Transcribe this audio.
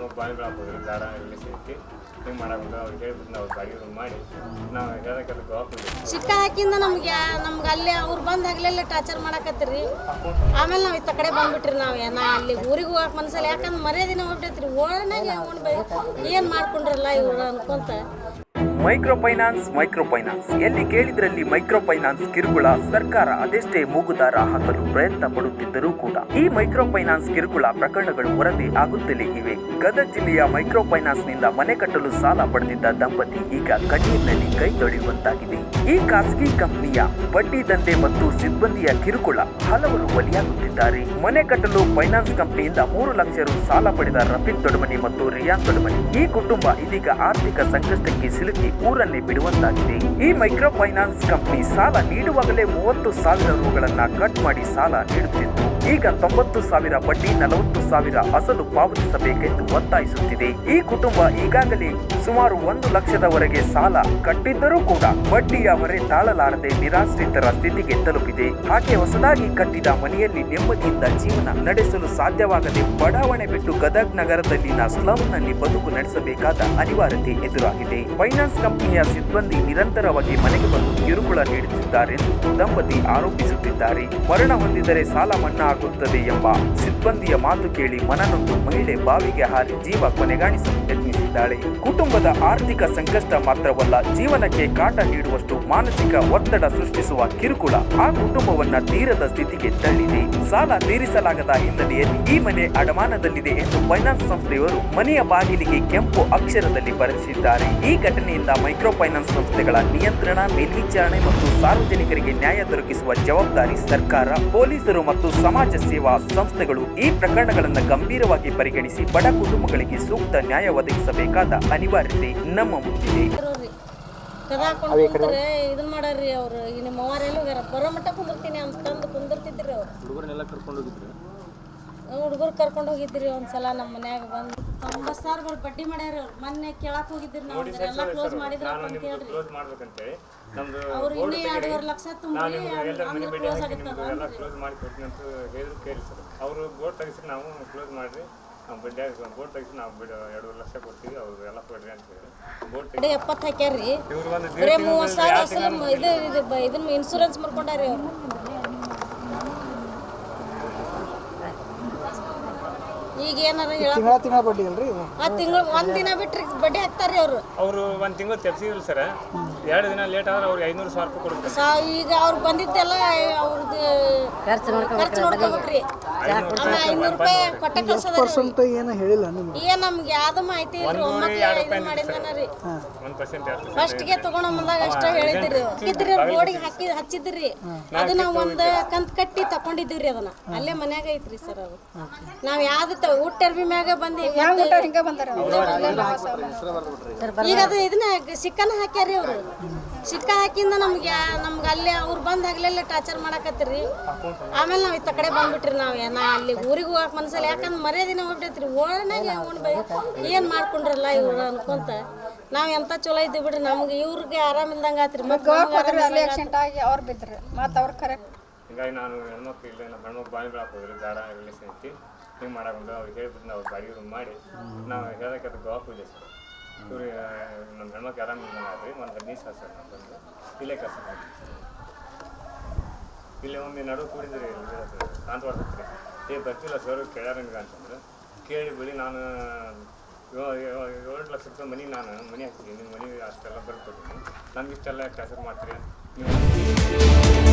ಹೆಣ್ಮಕ್ಳು ಬಾಯಿ ಹಾಕೋದ್ರು ಎಲ್ಲ ಸೇರಿಸಿ ಹಿಂಗೆ ಮಾಡಬೇಕು, ಅವ್ರಿಗೆ ಹೇಳ್ಬಿಟ್ಟು ನಾವು ಗಾಡಿ ಮಾಡಿ ನಾವು ಹೇಳೋಕ್ಕೆಲ್ಲ ಜವಾಬ್ದಾರಿ ಸಿಕ್ಕ ಹಾಕಿಂದ ನಮ್ಗೆ ನಮ್ಗೆ ಅಲ್ಲೇ ಅವ್ರು ಬಂದು ಹಗಲೆಲ್ಲ ಟಾರ್ಚರ್ ಮಾಡಕತ್ತೀರಿ. ಆಮೇಲೆ ನಾವು ಇತ್ತ ಕಡೆ ಬಂದ್ಬಿಟ್ರಿ ನಾವು. ನಾ ಅಲ್ಲಿ ಊರಿಗೆ ಹೋಗಕ್ಕೆ ಮನಸ್ಸಲ್ಲಿ ಯಾಕಂದ್ರೆ ಮರ್ಯಾದಿನ ಹೋಗ್ಬಿಟ್ಟೈತ್ರಿ ಓಡನಾಗೆ ಏನು ಮಾಡ್ಕೊಂಡ್ರಲ್ಲ ಇವ್ರು ಅನ್ಕೊಂತ. ಮೈಕ್ರೋ ಫೈನಾನ್ಸ್ ಮೈಕ್ರೋ ಫೈನಾನ್ಸ್ ಎಲ್ಲಿ ಕೇಳಿದ್ರಲ್ಲಿ ಮೈಕ್ರೋ ಫೈನಾನ್ಸ್ ಕಿರುಕುಳ ಸರ್ಕಾರ ಅದೆಷ್ಟೇ ಮೂಗುದಾರ ಹಾಕಲು ಪ್ರಯತ್ನ ಪಡುತ್ತಿದ್ದರೂ ಕೂಡ ಈ ಮೈಕ್ರೋ ಫೈನಾನ್ಸ್ ಕಿರುಕುಳ ಪ್ರಕರಣಗಳು ವರದಿ ಆಗುತ್ತಲೇ ಇವೆ. ಗದಗ ಜಿಲ್ಲೆಯ ಮೈಕ್ರೋ ಫೈನಾನ್ಸ್ನಿಂದ ಮನೆ ಕಟ್ಟಲು ಸಾಲ ಪಡೆದಿದ್ದ ದಂಪತಿ ಈಗ ಕಣ್ಣೀರಿನಲ್ಲಿ ಕೈ ತೊಳೆಯುವಂತಾಗಿದೆ. ಈ ಖಾಸಗಿ ಕಂಪನಿಯ ಬಡ್ಡಿ ದಂಧೆ ಮತ್ತು ಸಿಬ್ಬಂದಿಯ ಕಿರುಕುಳ ಹಲವರು ಬಲಿಯಾಗುತ್ತಿದ್ದಾರೆ. ಮನೆ ಕಟ್ಟಲು ಫೈನಾನ್ಸ್ ಕಂಪನಿಯಿಂದ ಮೂರು ಲಕ್ಷ ರು ಸಾಲ ಪಡೆದ ರಫೀಕ್ ದೊಡಮನಿ ಮತ್ತು ರಿಯಾನ್ ದೊಡಮನಿ ಈ ಕುಟುಂಬ ಇದೀಗ ಆರ್ಥಿಕ ಸಂಕಷ್ಟಕ್ಕೆ ಸಿಲುಕಿ ಊರನ್ನೇ ಬಿಡುವಂತಾಗಿದೆ. ಈ ಮೈಕ್ರೋ ಫೈನಾನ್ಸ್ ಕಂಪನಿ ಸಾಲ ನೀಡುವಾಗಲೇ ಮೂವತ್ತು ಸಾವಿರ ರೂಗಳನ್ನ ಕಟ್ ಮಾಡಿ ಸಾಲ ನೀಡುತ್ತಿತ್ತು. ಈಗ ತೊಂಬತ್ತು ಸಾವಿರ ಬಡ್ಡಿ, ನಲವತ್ತು ಸಾವಿರ ಅಸಲು ಪಾವತಿಸಬೇಕೆಂದು ಒತ್ತಾಯಿಸುತ್ತಿದೆ. ಈ ಕುಟುಂಬ ಈಗಾಗಲೇ ಸುಮಾರು ಒಂದು ಲಕ್ಷದವರೆಗೆ ಸಾಲ ಕಟ್ಟಿದ್ದರೂ ಕೂಡ ಬಡ್ಡಿಯ ಹೊರೆ ತಾಳಲಾರದೆ ನಿರಾಶ್ರಿತರ ಸ್ಥಿತಿಗೆ ತಲುಪಿದೆ. ಹಾಗೆ ಹೊಸದಾಗಿ ಕಟ್ಟಿದ ಮನೆಯಲ್ಲಿ ನೆಮ್ಮದಿಯಿಂದ ಜೀವನ ನಡೆಸಲು ಸಾಧ್ಯವಾಗದೆ ಬಡಾವಣೆ ಬಿಟ್ಟು ಗದಗ್ ನಗರದಲ್ಲಿನ ಸ್ಲಂನಲ್ಲಿ ಬದುಕು ನಡೆಸಬೇಕಾದ ಅನಿವಾರ್ಯತೆ ಎದುರಾಗಿದೆ. ಫೈನಾನ್ಸ್ ಕಂಪನಿಯ ಸಿಬ್ಬಂದಿ ನಿರಂತರವಾಗಿ ಮನೆಗೆ ಬಂದು ಕಿರುಕುಳ ನೀಡುತ್ತಿದ್ದಾರೆಂದು ದಂಪತಿ ಆರೋಪಿಸುತ್ತಿದ್ದಾರೆ. ಮರಣ ಹೊಂದಿದರೆ ಸಾಲ ಮನ್ನಾ ಆಗುತ್ತದೆ ಎಂಬ ಸಿಬ್ಬಂದಿಯ ಮಾತು ಕೇಳಿ ಮನನೊಂದು ಮಹಿಳೆ ಬಾವಿಗೆ ಹಾರಿ ಜೀವ ಕೊನೆಗಾಣಿಸಲು ಯತ್ನಿಸಿದ್ದಾಳೆ ಕುಟುಂಬದ ಆರ್ಥಿಕ ಸಂಕಷ್ಟ ಮಾತ್ರವಲ್ಲ, ಜೀವನಕ್ಕೆ ಕಾಟ ನೀಡುವಷ್ಟು ಮಾನಸಿಕ ಒತ್ತಡ ಸೃಷ್ಟಿಸುವ ಕಿರುಕುಳ. ಆ ಕುಟುಂಬವನ್ನ ತೀರದ ಸ್ಥಿತಿಗೆ ತಳ್ಳಿದೆ. ಸಾಲ ತೀರಿಸಲಾಗದ ಹಿನ್ನೆಲೆಯಲ್ಲಿ ಈ ಮನೆ ಅಡಮಾನದಲ್ಲಿದೆ ಎಂದು ಫೈನಾನ್ಸ್ ಸಂಸ್ಥೆಯವರು ಮನೆಯ ಬಾಗಿಲಿಗೆ ಕೆಂಪು ಅಕ್ಷರದಲ್ಲಿ ಬರೆಸಿದ್ದಾರೆ ಈ ಘಟನೆಯಿಂದ ಮೈಕ್ರೋ ಫೈನಾನ್ಸ್ ಸಂಸ್ಥೆಗಳ ನಿಯಂತ್ರಣ, ಮೇಲ್ವಿಚಾರಣೆ ಮತ್ತು ಸಾರ್ವಜನಿಕರಿಗೆ ನ್ಯಾಯ ದೊರಕಿಸುವ ಜವಾಬ್ದಾರಿ ಸರ್ಕಾರ, ಪೊಲೀಸರು ಮತ್ತು ಸಮಾಜ ಸೇವಾ ಸಂಸ್ಥೆಗಳು ಈ ಪ್ರಕರಣಗಳನ್ನು ಗಂಭೀರವಾಗಿ ಪರಿಗಣಿಸಿ ಬಡ ಕುಟುಂಬಗಳಿಗೆ ಸೂಕ್ತ ನ್ಯಾಯ ಒದಗಿಸಬೇಕಾದ ಅನಿವಾರ್ಯತೆ ನಮ್ಮ ಮುಂದಿದೆ. ಕುಂತ್ರೆ ಮಾಡಾರ್ರಿ ಅವ್ರು. ಈ ನಿಮ್ಮ ಹೋಗ್ಯಾರ ಬರೋ ಮಟ್ಟ ಕುಂದಿರ್ತೀನಿ ಅಂತಂದು ಕುಂದಿರ್ತಿದ್ರಿ ಅವ್ರು. ಹುಡುಗರನ್ನೆಲ್ಲ ಕರ್ಕೊಂಡು ಹೋಗಿದ್ರು? ಹುಡುಗರು ಕರ್ಕೊಂಡು ಹೋಗಿದ್ರಿ ಒಂದ್ಸಲ ನಮ್ಮ ಮನ್ಯಾಗ ಬಂದು. ಒಂಬತ್ತು ಸಾವಿರ ಬರ್ ಬಡ್ಡಿ ಮಾಡ್ಯಾರ ಅವ್ರು. ಮೊನ್ನೆ ಕೇಳಕ್ ಹೋಗಿದ್ರಿ ನಾವು ಎಲ್ಲ ಕ್ಲೋಸ್ ಮಾಡಿದ್ರ ಅಂತ ಹೇಳ್ರಿ ಅವ್ರು ಇನ್ನೂ ಎರಡೂವರೆ ಲಕ್ಷ ತುಂಬಿ ಕ್ಲೋಸ್ ಹಾಕಿ ಆಗುತ್ತದ ನಿಮ್ಗೆ ಎಲ್ಲ ಕ್ಲೋಸ್ ಮಾಡಿ ಕೊಡ್ತೀನಿ ಅಂತ ಹೇಳಿದ್ರು ಕೇಳಿ ಸರ್. ಅವರು ಬೋರ್ಡ್ ತೆಗಿಸಿ ನಾವು ಕ್ಲೋಸ್ ಮಾಡಿರಿ. ನಾವು ಬಡ್ಡಿ ಬೋರ್ಡ್ ತೆಗಿಸಿ ನಾವು ಬಿಡ ಎರಡೂವರೆ ಲಕ್ಷ ಕೊಡ್ತೀವಿ ಅವ್ರು ಎಲ್ಲ ಕೊಡ್ರಿ ಅಂತ ಹೇಳಿ. ಬೋರ್ಡ್ ತೆಗಿ ಕಡೆ ಎಪ್ಪತ್ತು ಹಾಕ್ಯಾರ್ರಿ. ಇವ್ರು ಒಂದು ಬರೀ ಮೂವತ್ತು ಸಾವಿರ ಅಸಲು ಇದು ಇದನ್ನ ಇನ್ಸೂರೆನ್ಸ್ ಮಾಡ್ಕೊಂಡಾರಿ ಅವ್ರು. ಈಗ ಏನಾರ ಹೇಳ ತಿಂಗಳ ತಿಂಗಳ ಬಡ್ಡಿ ಅಲ್ರಿ ಇದು? ಆ ತಿಂಗಳು ಒಂದ್ ದಿನ ಬಿಟ್ರಿ ಬಡ್ಡಿ ಹಾಕ್ತಾರ್ರಿ ಅವ್ರು. ಅವರು ಒಂದು ತಿಂಗಳು ತೆಪ್ಸಿದ್ರು ಸರ್. ಎರಡು ದಿನ ಲೇಟ್ ಆದ್ರೆ ಅವ್ರಿಗೆ ಐನೂರು ಸಾವಿರ ರೂಪಾಯಿ ಕೊಡ್ತಾರೆ ಸಾ ಈಗ ಅವ್ರು ಬಂದಿದ್ದೆಲ್ಲ ಅವ್ರದ್ದು ಖರ್ಚು ನೋಡ್ಕೋಬೇಕ್ರಿ ಆಮೇಲೆ ಐನೂರು ರೂಪಾಯಿ ಕೊಟ್ಟ ಕಳ್ಸೋದ್ರಿ ಪರ್ಸೆಂಟ್ ಏನು ಹೇಳಿಲ್ಲ ನಿಮ್ಗೆ? ಏನ್ ನಮ್ಗೆ ಯಾವ್ದು ಮಾಹಿತಿ ಇಲ್ರಿ. ಒಮ್ಮಕ್ಳು ಇದನ್ನ ಮಾಡಿದ್ದಾನ ರೀ ಒಂದು ಪರ್ಸೆಂಟ್ ಎರಡು ಫಸ್ಟ್ಗೆ ತಗೊಂಡ ಬಂದಾಗ ಅಷ್ಟ ಹೇಳಿದ್ರಿ ಹಾಕಿದ್ರಿ ಬೋರ್ಡಿಗೆ ಹಾಕಿ ಹಚ್ಚಿದ್ರಿ. ಅದನ್ನ ನಾವು ಒಂದ್ ಕಂತ್ ಕಟ್ಟಿ ತಕೊಂಡಿದ್ದೀವ್ರಿ ಅದನ್ನ. ಅಲ್ಲೇ ಮನ್ಯಾಗ ಐತ್ರಿ ಸರ್ ಅದು. ನಾವ್ ಯಾವ್ದು ಊಟ ಅರ್ಬಿ ಮ್ಯಾಗ ಬಂದಿ. ಈಗ ಅದು ಇದನ್ನ ಸಿಕ್ಕನ ಹಾಕ್ಯಾರಿ ಅವ್ರು. ಸಿಕ್ಕ ಹಾಕಿಂದ ನಮ್ಗೆ ನಮ್ಗೆ ಅಲ್ಲೇ ಅವ್ರು ಬಂದ್ ಹಗಲೆಲ್ಲ ಟಾರ್ಚರ್ ಮಾಡಾಕತ್ತೀರಿ. ಆಮೇಲೆ ನಾವ್ ಇತ್ತ ಕಡೆ ಬಂದ್ಬಿಟ್ರಿ ನಾವ್ ನಾ ಅಲ್ಲಿ ಊರಿಗೆ ಹೋಗಕ್ ಮನ್ಸಲ್ಲ. ಯಾಕಂದ್ರೆ ಮರ್ಯಾದಿನ ಹೋಗ್ಬಿಟ್ಟೈತ್ರಿ. ಓಣಾಗ ಉಣ್ಬೈ ಏನ್ ಮಾಡ್ಕೊಂಡ್ರಲ್ಲ ಇವ್ರು ಅನ್ಕೊಂತ. ನಾವ್ ಎಂತ ಚಲೋ ಇದ್ದೀವಿ ಬಿಡ್ರಿ. ನಮ್ಗೆ ಇವ್ರಿಗೆ ಆರಾಮಿಲ್ದಂಗ ಆತ್ರಿ. ಮತ್ತೆ ಅಲ್ಲಿ ಆಕ್ಸಿಡೆಂಟ್ ಆಗಿ ಅವ್ರು ಬಿದ್ದರು ಮತ್ತು ಅವ್ರು ಕರೆಕ್ಟ್ ಹಿಂಗಾಗಿ ನಾನು ಹೆಣ್ಮಕ್ಳು ಇಲ್ಲ ನಮ್ಮ ಹೆಣ್ಮಕ್ಳು ಬಾಯಿ ಬಿಡಕ್ಕೆ ಹೋದ್ರೆ. ಬೇಡ ರಿಲೇಷನ್ ಐತಿ ಹಿಂಗೆ ಮಾಡಬೇಕು ಅವ್ರಿಗೆ ಹೇಳ್ಬಿಟ್ಟು ನಾವು ಗಾಡಿ ರೂಮ್ ಮಾಡಿ. ನಾವು ಹೇಳಕ್ಕೆ ಅದು ಗೋವಾ ಪೂಜೆ ಸರ್. ಇವ್ರು ನಮ್ಮ ಹೆಣ್ಮಕ್ಳು ಆರಾಮಿಲ್ಲ ಆದ್ರಿ ಒಂದು ಹದಿನೈದು ಸಾವಿರ ಸರ್ ನಮ್ಮ ಬಂದು ಇಲ್ಲೇ ಕೆಲಸ ಮಾಡ್ತೀವಿ ಸರ್. ಇಲ್ಲಿ ಒಮ್ಮೆ ನಡು ಕೂಡಿದ್ರಿ ಕಾಂತವಾಡ ಹತ್ರ ಏ ಬರ್ತಿಲ್ಲ ಸರ್ ಕೇಳ್ಯಾರ ನಿಮ್ಗೆ ಅಂತಂದ್ರೆ. ಕೇಳಿ ಬಿಡಿ ನಾನು ಏಳು ಲಕ್ಷ ರೂಪಾಯಿ ಮನೆ ನಾನು ಮನೆ ಹಾಕ್ತೀನಿ ನಿಮ್ಮ ಮನೆ ಅಷ್ಟೆಲ್ಲ ಬರ್ಕೊಡ್ತೀನಿ ನಮ್ಗೆ ಇಷ್ಟೆಲ್ಲ ಕೆಲಸ ಮಾಡ್ತೀರಿ ನೀವು